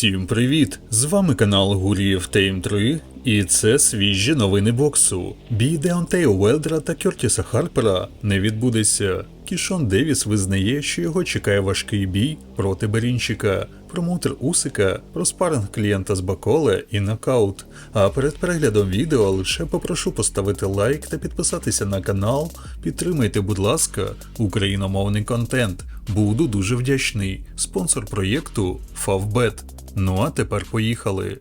Всім привіт! З вами канал Гурієв Тейм 3, і це свіжі новини боксу. Бій Деонтея Уелдера та Кертіса Харпера не відбудеться. Кішон Девіс визнає, що його чекає важкий бій проти Барінчика. Промоутер Усика про спаринг клієнта з Баколе і нокаут. А перед переглядом відео лише попрошу поставити лайк та підписатися на канал. Підтримайте, будь ласка, україномовний контент. Буду дуже вдячний. Спонсор проєкту Favbet. Ну а тепер поїхали.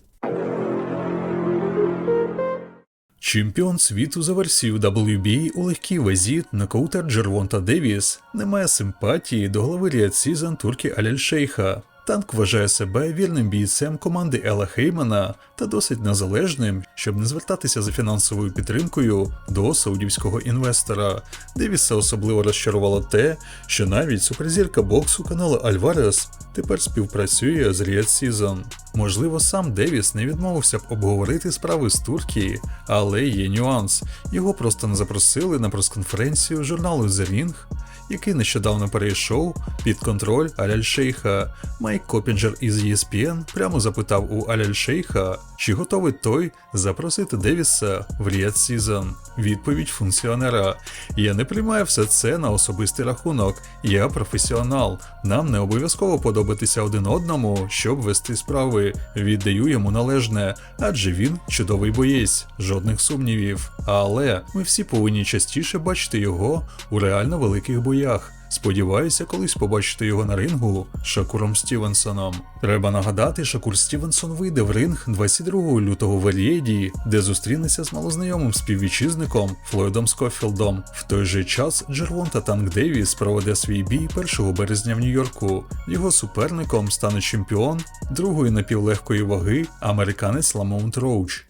Чемпіон світу за версію WBA у легкій вазі нокаутер Джервонта Девіс не має симпатії до голови Ріад Сізан Туркі Аляль-Шейха. Танк вважає себе вірним бійцем команди Ела Хеймана та досить незалежним, щоб не звертатися за фінансовою підтримкою до саудівського інвестора. Девіса особливо розчарувало те, що навіть суперзірка боксу каналу Альварес тепер співпрацює з Ріад Сізон. Можливо, сам Девіс не відмовився б обговорити справи з Турції, але є нюанс. Його просто не запросили на прес-конференцію журналу The Ring, який нещодавно перейшов під контроль Аляль-Шейха. Майк Копінджер із ESPN прямо запитав у Аляль-Шейха, чи готовий той запросити Девіса в Ріад Сізон. Відповідь функціонера: Я не приймаю все це на особистий рахунок. Я професіонал. Нам не обов'язково подобатися один одному, щоб вести справи. Віддаю йому належне, адже він чудовий боєць, жодних сумнівів. Але ми всі повинні частіше бачити його у реально великих боях. Сподіваюся, колись побачити його на рингу Шакуром Стівенсоном. Треба нагадати, Шакур Стівенсон вийде в ринг 22 лютого в Елієді, де зустрінеться з малознайомим співвітчизником Флойдом Скофілдом. В той же час Джервонта Танк Девіс проведе свій бій 1 березня в Нью-Йорку. Його суперником стане чемпіон другої напівлегкої ваги американець Ламонт Роуч.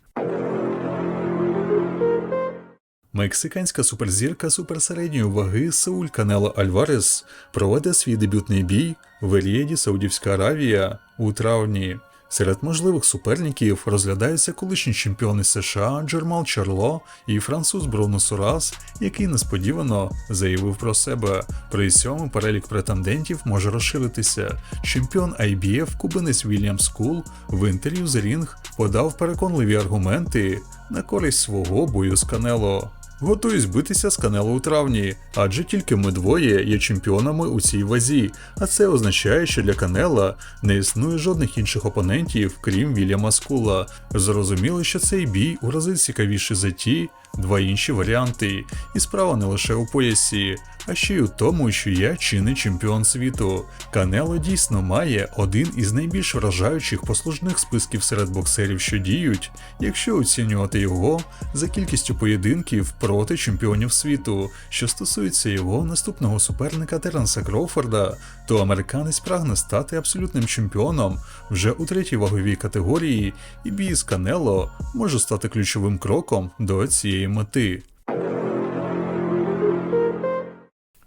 Мексиканська суперзірка суперсередньої ваги Сауль Канело Альварес проведе свій дебютний бій в Елієді Саудівська Аравія у травні. Серед можливих суперників розглядаються колишні чемпіони США Джермал Чарло і француз Бруно Сурас, який несподівано заявив про себе. При цьому перелік претендентів може розширитися. Чемпіон IBF кубинець Вільям Скул в інтерв'ю з Ring подав переконливі аргументи на користь свого бою з Канело. Готуюсь битися з Канело у травні, адже тільки ми двоє є чемпіонами у цій вазі, а це означає, що для Канела не існує жодних інших опонентів, крім Вільяма Скула. Зрозуміло, що цей бій у рази цікавіший за ті два інші варіанти, і справа не лише у поясі, а ще й у тому, що я чинний чемпіон світу. Канело дійсно має один із найбільш вражаючих послужних списків серед боксерів, що діють, якщо оцінювати його за кількістю поєдинків проти чемпіонів світу. Що стосується його наступного суперника Теренса Кроуфорда, то американець прагне стати абсолютним чемпіоном вже у третій ваговій категорії, і бій з Канело може стати ключовим кроком до цієї мети.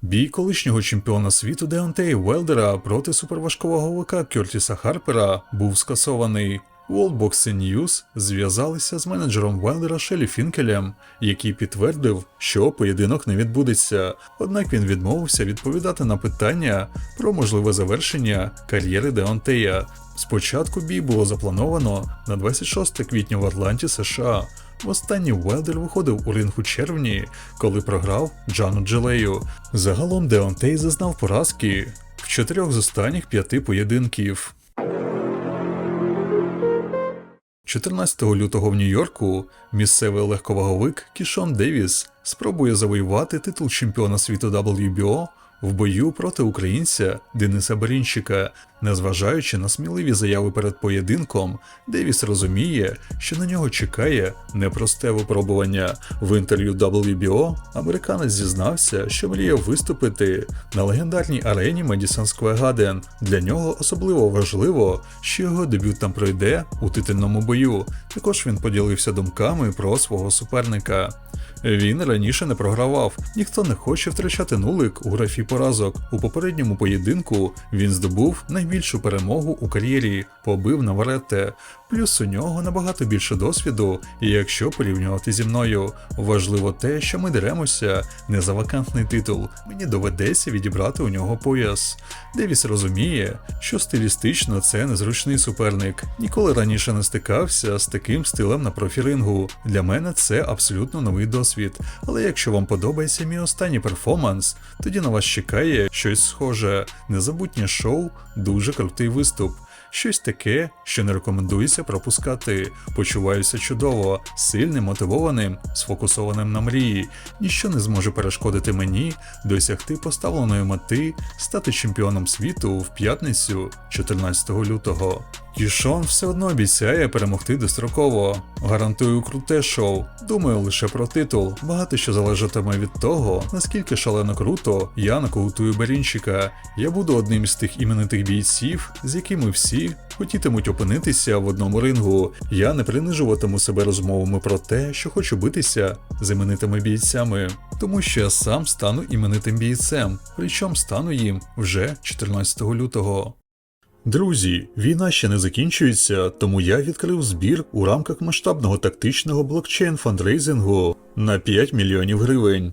Бій колишнього чемпіона світу Деонтея Велдера проти суперважковаговика Кертіса Харпера був скасований. World Boxing News зв'язалися з менеджером Велдера Шелі Фінкелем, який підтвердив, що поєдинок не відбудеться. Однак він відмовився відповідати на питання про можливе завершення кар'єри Деонтея. Спочатку бій було заплановано на 26 квітня в Атланті, США. Востаннє Велдер виходив у ринг у червні, коли програв Джану Джелею. Загалом Деонтей зазнав поразки в чотирьох з останніх п'яти поєдинків. 14 лютого в Нью-Йорку місцевий легковаговик Кішон Девіс спробує завоювати титул чемпіона світу WBO в бою проти українця Дениса Барінчика. Незважаючи на сміливі заяви перед поєдинком, Девіс розуміє, що на нього чекає непросте випробування. В інтерв'ю WBO американець зізнався, що мріяв виступити на легендарній арені Square Garden. Для нього особливо важливо, що його дебют там пройде у титульному бою. Також він поділився думками про свого суперника. Він раніше не програвав, ніхто не хоче втрачати нулик у графі поразок. У попередньому поєдинку він здобув найбільше найбільшу перемогу у кар'єрі, побив Наваретте. Плюс у нього набагато більше досвіду, і якщо порівнювати зі мною, важливо те, що ми деремося не за вакантний титул. Мені доведеться відібрати у нього пояс. Девіс розуміє, що стилістично це незручний суперник. Ніколи раніше не стикався з таким стилем на профірингу. Для мене це абсолютно новий досвід. Але якщо вам подобається мій останній перформанс, тоді на вас чекає щось схоже. Незабутнє шоу, дуже крутий виступ. Щось таке, що не рекомендується пропускати. Почуваюся чудово, сильним, мотивованим, сфокусованим на мрії. Ніщо не зможе перешкодити мені досягти поставленої мети стати чемпіоном світу в п'ятницю 14 лютого. Кішон все одно обіцяє перемогти достроково. Гарантую круте шоу. Думаю лише про титул. Багато що залежатиме від того, наскільки шалено круто я нокаутую Берінчика. Я буду одним з тих іменитих бійців, з якими всі хотітимуть опинитися в одному рингу. Я не принижуватиму себе розмовами про те, що хочу битися з іменитими бійцями, тому що я сам стану іменитим бійцем, причому стану їм вже 14 лютого. Друзі, війна ще не закінчується, тому я відкрив збір у рамках масштабного тактичного блокчейн фандрейзингу на 5 мільйонів гривень.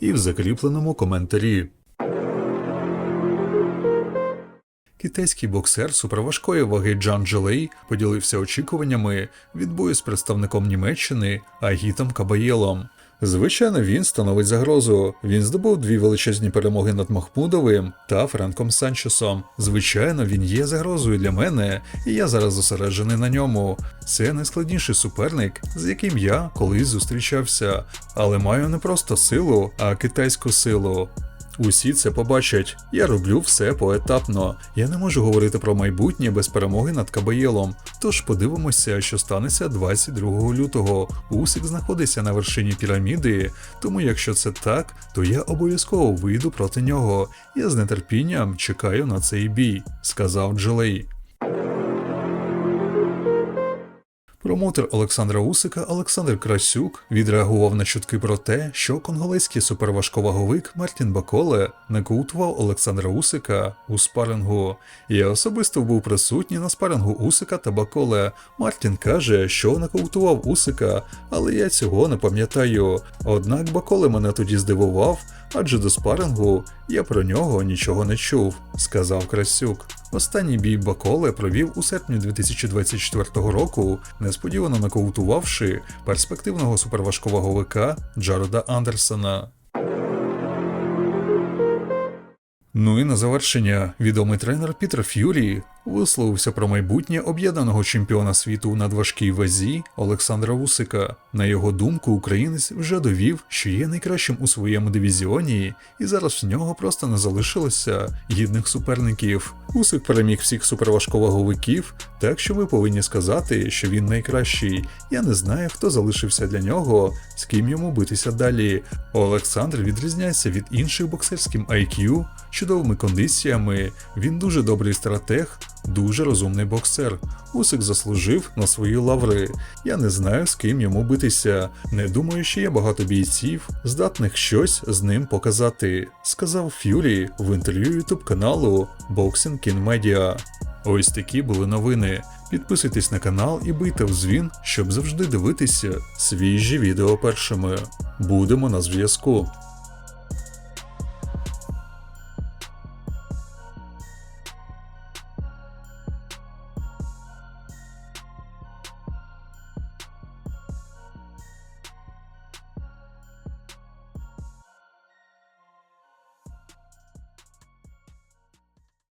і в закріпленому коментарі. Китайський боксер суперважкої ваги Джан Джелей поділився очікуваннями від бою з представником Німеччини Агітом Кабаєлом. Звичайно, він становить загрозу. Він здобув дві величезні перемоги над Махмудовим та Френком Санчесом. Звичайно, він є загрозою для мене, і я зараз зосереджений на ньому. Це найскладніший суперник, з яким я колись зустрічався, але маю не просто силу, а китайську силу. Усі це побачать. Я роблю все поетапно. Я не можу говорити про майбутнє без перемоги над Кабаєлом. Тож подивимося, що станеться 22 лютого. Усик знаходиться на вершині піраміди, тому якщо це так, то я обов'язково вийду проти нього. Я з нетерпінням чекаю на цей бій, сказав Джелей. Промоутер Олександра Усика Олександр Красюк відреагував на чутки про те, що конголезький суперважковаговик Мартін Баколе нокаутував Олександра Усика у спарингу. Я особисто був присутній на спарингу Усика та Баколе. Мартін каже, що нокаутував Усика, але я цього не пам'ятаю. Однак Баколе мене тоді здивував, адже до спарингу я про нього нічого не чув, сказав Красюк. Останній бій Баколе провів у серпні 2024 року, несподівано нокаутувавши перспективного суперважковаговика Джарода Андерсона. Ну і на завершення відомий тренер Пітер Ф'юрі висловився про майбутнє об'єднаного чемпіона світу у надважкій вазі Олександра Усика. На його думку, українець вже довів, що є найкращим у своєму дивізіоні, і зараз в нього просто не залишилося гідних суперників. Усик переміг всіх суперважковаговиків, так що ви повинні сказати, що він найкращий. Я не знаю, хто залишився для нього, з ким йому битися далі. Олександр відрізняється від інших боксерським IQ, чудовими кондиціями. Він дуже добрий стратег, дуже розумний боксер. Усик заслужив на свої лаври. Я не знаю, з ким йому битися. Не думаю, що є багато бійців, здатних щось з ним показати, сказав Ф'юрі в інтерв'ю ютуб каналу Boxing King Media. Ось такі були новини. Підписуйтесь на канал і бийте в дзвін, щоб завжди дивитися свіжі відео першими. Будемо на зв'язку.